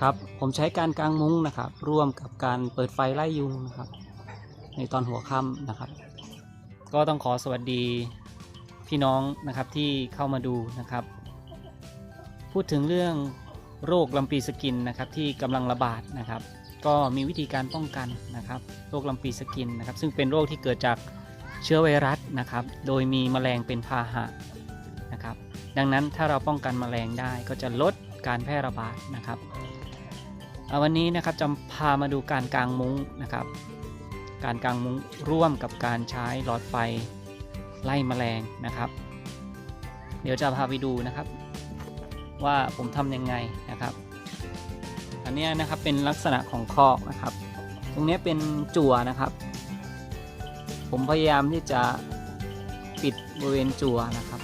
ครับผมใช้การกางมุ้งนะครับ ร่วมกับการเปิดไฟไล่ยุงนะครับ ในตอนหัวค่ำนะครับ ก็ต้องขอสวัสดีพี่น้องนะครับที่เข้ามาดูนะครับ พูดถึงเรื่องโรคลำปีสกินนะครับที่กำลังระบาดนะครับ ก็มีวิธีการป้องกันนะครับ โรคลำปีสกินนะครับ ซึ่งเป็นโรคที่เกิดจากเชื้อไวรัสนะครับ โดยมีแมลงเป็นพาหะนะครับ ดังนั้นถ้าเราป้องกันแมลงได้ก็จะลดการแพร่ระบาดนะครับ วันนี้นะครับจะพามาดูการกางมุ้งนะครับ การกางมุ้งร่วมกับการใช้หลอดไฟไล่แมลงนะครับ เดี๋ยวจะพาไปดูนะครับ ว่าผมทำยังไงนะครับ อันนี้นะครับเป็นลักษณะของคอกนะครับ ตรงนี้เป็นจั่วนะครับ ผมพยายามที่จะปิดบริเวณจั่วนะครับ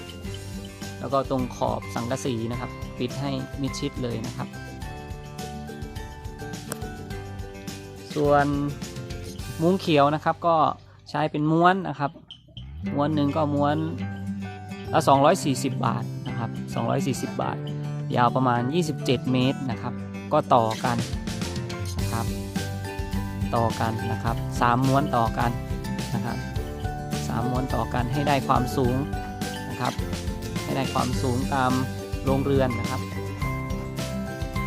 แล้วก็ตรงขอบสังกะสีนะครับ ปิดให้มิดชิดเลยนะครับ ส่วนมุ้งเขียวนะครับ ก็ใช้เป็นม้วนนะครับม้วนหนึ่งก็ม้วนละ240 บาทนะครับ 240 บาท ยาวประมาณ 27 เมตรนะครับ ก็ต่อกันนะครับ ต่อกันนะครับสามม้วนต่อกันนะครับสามม้วนต่อกันให้ได้ความสูงนะครับ ให้ได้ความสูงตามโรงเรือนนะครับ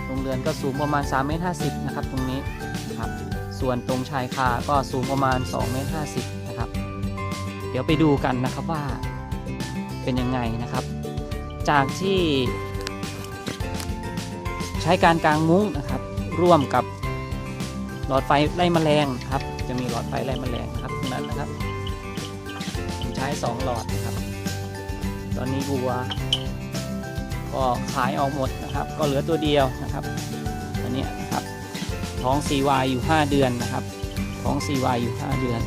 โรงเรือนก็สูงประมาณ3เมตร50นะครับตรงนี้ ส่วนตรงชายคาก็สูงประมาณ2เมตร50นะครับ เดี๋ยวไปดูกันนะครับว่าเป็นยังไงนะครับ จากที่ ใช้การกางมุ้งนะครับ ร่วมกับหลอดไฟไล่แมลงครับ จะมีหลอดไฟไล่แมลงนะครับตรงนั้นนะครับผมใช้ 2 หลอดนะครับ ตอนนี้บัวก็ขายออกหมดนะครับ ก็เหลือตัวเดียวนะครับตัวเนี้ ท้อง CY อยู่ 5 เดือนนะครับท้อง CY อยู่ 5 เดือน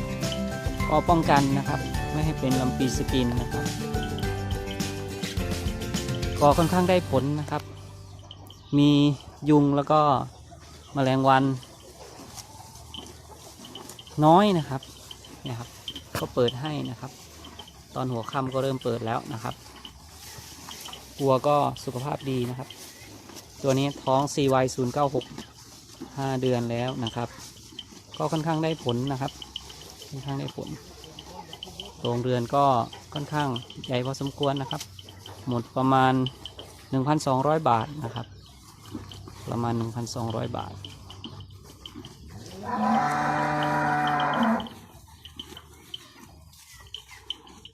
ก็ป้องกันนะครับไม่ให้เป็นลำปีสกินนะครับ ก็ค่อนข้างได้ผลนะครับ มียุงแล้วก็มแมลงวัน น้อยนะครับนะครับ ก็เปิดให้นะครับ ตอนหัวค่ำก็เริ่มเปิดแล้วนะครับวัวก็สุขภาพดีนะครับ ตัวนี้ท้อง CY096 ห้าเดือนแล้วนะครับ ก็ค่อนข้างได้ผลนะครับ ค่อนข้างได้ผลโรงเรือนก็ค่อนข้างใหญ่พอสมควรนะครับ หมดประมาณ 1,200 บาทนะครับ ประมาณ 1,200 บาท